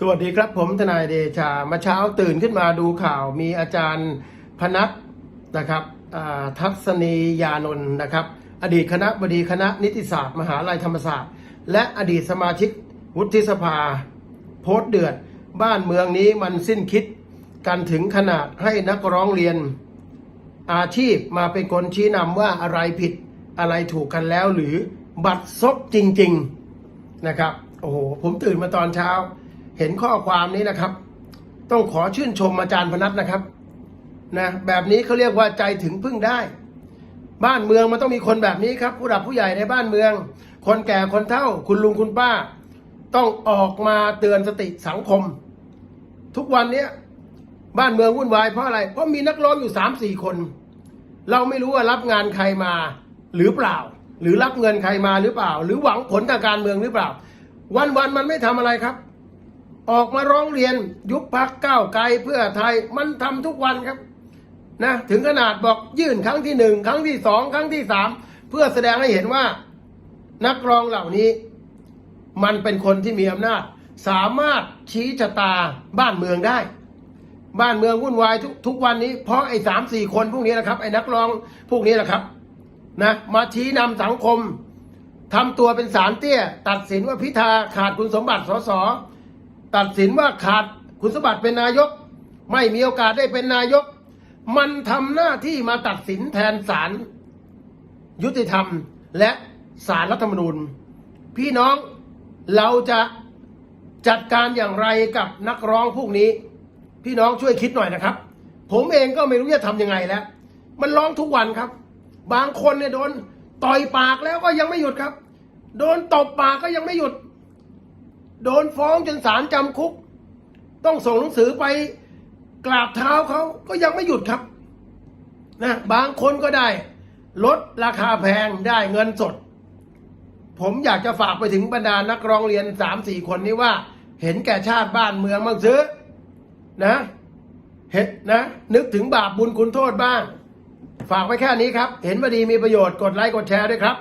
สวัสดีครับผมทนายเดชามาเช้าตื่นขึ้นมาดูข่าว มีอาจารย์พนัทนะครับทัศนียานนท์นะครับ อดีตคณะบดีคณะนิติศาสตร์มหาลัยธรรมศาสตร์ และอดีตสมาชิกวุฒิสภา โพสต์เดือด บ้านเมืองนี้มันสิ้นคิดกันถึงขนาดให้นักร้องเรียน อาชีพมาเป็นคนชี้นำว่าอะไรผิดอะไรถูกกันแล้วหรือบัตรซบจริง ๆนะครับโอ้โหผมตื่นมาตอนเช้า เห็นข้อความนี้นะครับ ต้องขอชื่นชมอาจารย์พนัทนะครับนะแบบนี้เขาเรียกว่าใจถึงพึ่งได้ บ้านเมืองมันต้องมีคนแบบนี้ครับ ผู้หลักผู้ใหญ่ในบ้านเมือง คนแก่คนเฒ่า คุณลุงคุณป้า ต้องออกมาเตือนสติสังคม ทุกวันเนี้ยบ้านเมืองวุ่นวายเพราะอะไร เพราะมีนักร้องอยู่สามสี่คน เราไม่รู้ว่ารับงานใครมาหรือเปล่า หรือรับเงินใครมาหรือเปล่า หรือหวังผลทางการเมืองหรือเปล่า วันวันมันไม่ทำอะไรครับ ออกมาร้องเรียนยุบพักก้าวไกลเพื่อไทยมันทำทุกวันครับนะถึงขนาดบอกยื่นครั้งที่หนึ่งครั้งที่สองครั้งที่สามเพื่อแสดงให้เห็นว่า นักร้องเหล่านี้ มันเป็นคนที่มีอำนาจ สามารถชี้ชะตาบ้านเมืองได้ บ้านเมืองวุ่นวายทุกทุกวันนี้เพราะไอ้สามสี่คนพวกนี้นะครับไอ้นักร้องพวกนี้แหละครับนะมาชี้นำสังคมทำตัวเป็นสารเตี้ย ตัดสินว่าพิธาขาดคุณสมบัติสส ตัดสินว่าขาดคุณสมบัติเป็นนายก ไม่มีโอกาสได้เป็นนายก มันทำหน้าที่มาตัดสินแทนศาลยุติธรรม และศาลรัฐธรรมนูญ พี่น้องเราจะจัดการอย่างไรกับนักร้องพวกนี้ พี่น้องช่วยคิดหน่อยนะครับ ผมเองก็ไม่รู้จะทำยังไงแล้ว มันร้องทุกวันครับ บางคนเนี่ยโดนต่อยปากแล้วก็ยังไม่หยุดครับ โดนตบปากก็ยังไม่หยุด โดนฟ้องจนศาลจำคุก ต้องส่งหนังสือไปกราบเท้าเขาก็ยังไม่หยุดครับนะบางคนก็ได้ ลดราคาแพงได้เงินสด ผมอยากจะฝากไปถึงบรรดานักร้องเรียนสามสี่คนนี้ว่า เห็นแก่ชาติบ้านเมืองบ้างซื้อนะเห็นนะ นึกถึงบาปบุญคุณโทษบ้าง ฝากไว้แค่นี้ครับ เห็นว่าดีมีประโยชน์กดไลค์กดแชร์ด้วยครับ